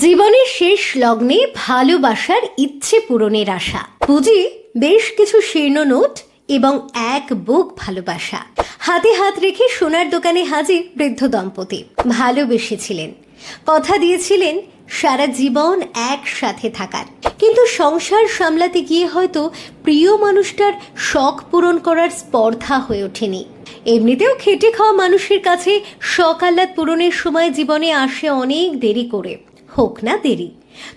জীবনের শেষ লগ্নে ভালোবাসার ইচ্ছে পূরণের আশা। পুঁজি, বেশ কিছু শীর্ণ নোট এবং এক বুক ভালোবাসা। হাতে হাত রেখে সোনার দোকানে হাজির বৃদ্ধ দম্পতি। ভালোবেসেছিলেন। কথা দিয়েছিলেন সারা জীবন একসাথে থাকার। কিন্তু সংসার সামলাতে গিয়ে হয়তো প্রিয় মানুষটার শখ পূরণ করার স্পর্ধা হয়ে ওঠেনি। এমনিতেও খেটে খাওয়া মানুষের কাছে শখ আহ্লাদ পূরণের সময় জীবনে আসে অনেক দেরি করে। হোক না দেরি।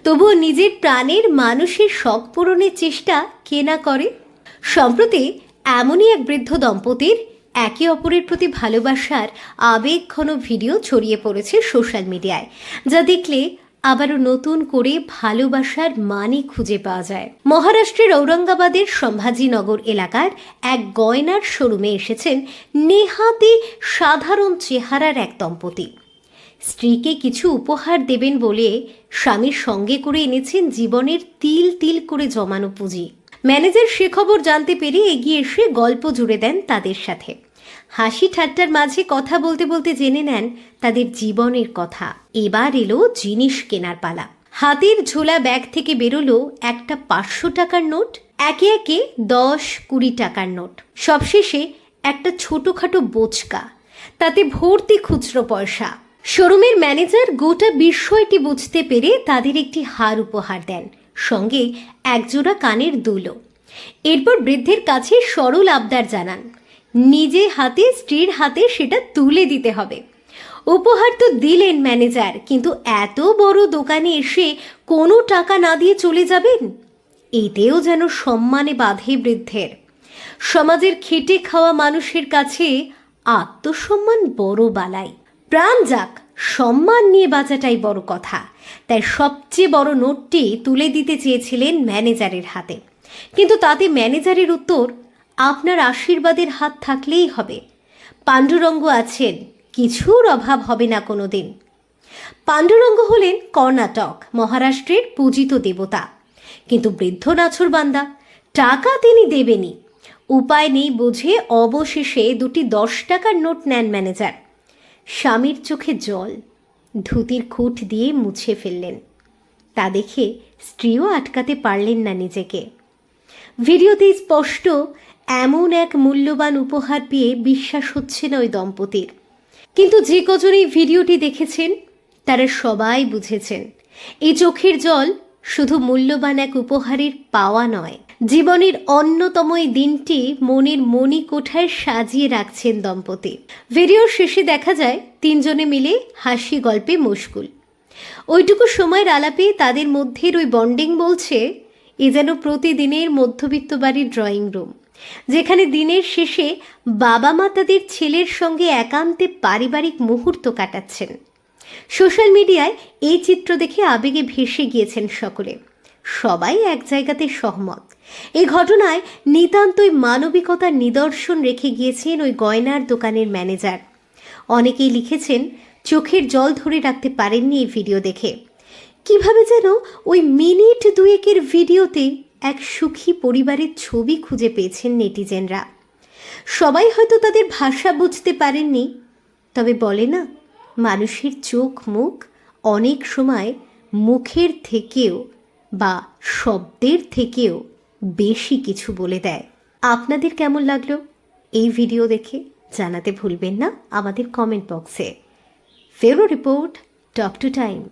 তবুও নিজের প্রাণের মানুষের শখ পূরণের চেষ্টা কে না করে? সম্প্রতি এমনই এক বৃদ্ধ দম্পতির একে অপরের প্রতি ভালোবাসার আবেগঘন ভিডিও ছড়িয়ে পড়েছে সোশ্যাল মিডিয়ায়, যা দেখলে আবারও নতুন করে ভালোবাসার মানে খুঁজে পাওয়া যায়। মহারাষ্ট্রের ঔরঙ্গাবাদের সম্ভাজিনগর এলাকার এক গয়নার শোরুমে এসেছেন নেহাতি সাধারণ চেহারার এক দম্পতি। স্ত্রীকে কিছু উপহার দেবেন বলে স্বামীর সঙ্গে করে এনেছেন জীবনের তিল তিল করে জমানো পুঁজি। ম্যানেজার সে খবর জানতে পেরে এগিয়ে এসে গল্প জুড়ে দেন তাদের সাথে। হাসি ঠাট্টার মাঝে কথা বলতে বলতে জেনে নেন তাদের জীবনের কথা। এবার এলো জিনিস কেনার পালা। হাতের ঝোলা ব্যাগ থেকে বেরোলো একটা পাঁচশো টাকার নোট, একে একে দশ কুড়ি টাকার নোট। সবশেষে একটা ছোটোখাটো বোচকা, তাতে ভর্তি খুচরো পয়সা। শোরুমের ম্যানেজার গোটা বিষয়টি বুঝতে পেরে তাদের একটি হার উপহার দেন, সঙ্গে একজোড়া কানের দুলো এরপর বৃদ্ধের কাছে সরল আবদার জানান, নিজে হাতে, স্ত্রীর হাতে সেটা তুলে দিতে হবে। উপহার তো দিলেন ম্যানেজার, কিন্তু এত বড় দোকানে এসে কোনো টাকা না দিয়ে চলে যাবেন? এতেও যেন সম্মানে বাধে বৃদ্ধের। সমাজের খেটে খাওয়া মানুষের কাছে আত্মসম্মান বড় বালাই। প্রাণ যাক, সম্মান নিয়ে বাঁচাটাই বড় কথা। তাই সবচেয়ে বড় নোটটি তুলে দিতে চেয়েছিলেন ম্যানেজারের হাতে। কিন্তু তাতে ম্যানেজারের উত্তর, আপনার আশীর্বাদের হাত থাকলেই হবে। পাণ্ডুরঙ্গ আছেন, কিছুর অভাব হবে না কোনো দিন পাণ্ডুরঙ্গ হলেন কর্ণাটক, মহারাষ্ট্রের পূজিত দেবতা। কিন্তু বৃদ্ধ নাছর বান্দা, টাকা তিনি দেবেনি উপায় নেই বুঝে অবশেষে দুটি দশ টাকার নোট নেন ম্যানেজার। স্বামীর চোখে জল, ধুতির খুঁট দিয়ে মুছে ফেললেন। তা দেখে স্ত্রীও আটকাতে পারলেন না নিজেকে। ভিডিওতেই স্পষ্ট এমন এক মূল্যবান উপহার পেয়ে বিশ্বাস হচ্ছে না ওই দম্পতির। কিন্তু যে কজন এই ভিডিওটি দেখেছেন, তারা সবাই বুঝেছেন, এই চোখের জল শুধু মূল্যবান এক উপহারের পাওয়া নয়, জীবনের অন্যতম এই দিনটি মনের মণি কোঠায় সাজিয়ে রাখছেন দম্পতি। ভিডিওর শেষে দেখা যায়, তিনজনে মিলে হাসি গল্পে মুশকুল। ওইটুকু সময়ের আলাপে তাদের মধ্যের ওই বন্ডিং বলছে, এ যেন প্রতিদিনের মধ্যবিত্ত বাড়ির ড্রয়িং রুম, যেখানে দিনের শেষে বাবা মা তাদের ছেলের সঙ্গে একান্তে পারিবারিক মুহূর্ত কাটাচ্ছেন। সোশ্যাল মিডিয়ায় এই চিত্র দেখে আবেগে ভেসে গিয়েছেন সকলে। সবাই এক জায়গাতে সহমত। এই ঘটনায় নিতান্তই মানবিকতার নিদর্শন রেখে গিয়েছেন ওই গয়নার দোকানের ম্যানেজার। অনেকেই লিখেছেন, চোখের জল ধরে রাখতে পারেননি এই ভিডিও দেখে। কীভাবে যেন ওই মিনিট দুয়েকের ভিডিওতে এক সুখী পরিবারের ছবি খুঁজে পেয়েছেন নেটিজেনরা। সবাই হয়তো তাদের ভাষা বুঝতে পারেননি, তবে বলে না মানুষের চোখ মুখ অনেক সময় মুখের থেকেও বা শব্দের থেকেও বেশি কিছু বলে দেয়। আপনাদের কেমন লাগল এই ভিডিও দেখে জানাতে ভুলবেন না আমাদের কমেন্ট বক্সে ফেরো রিপোর্ট টক টু টাইম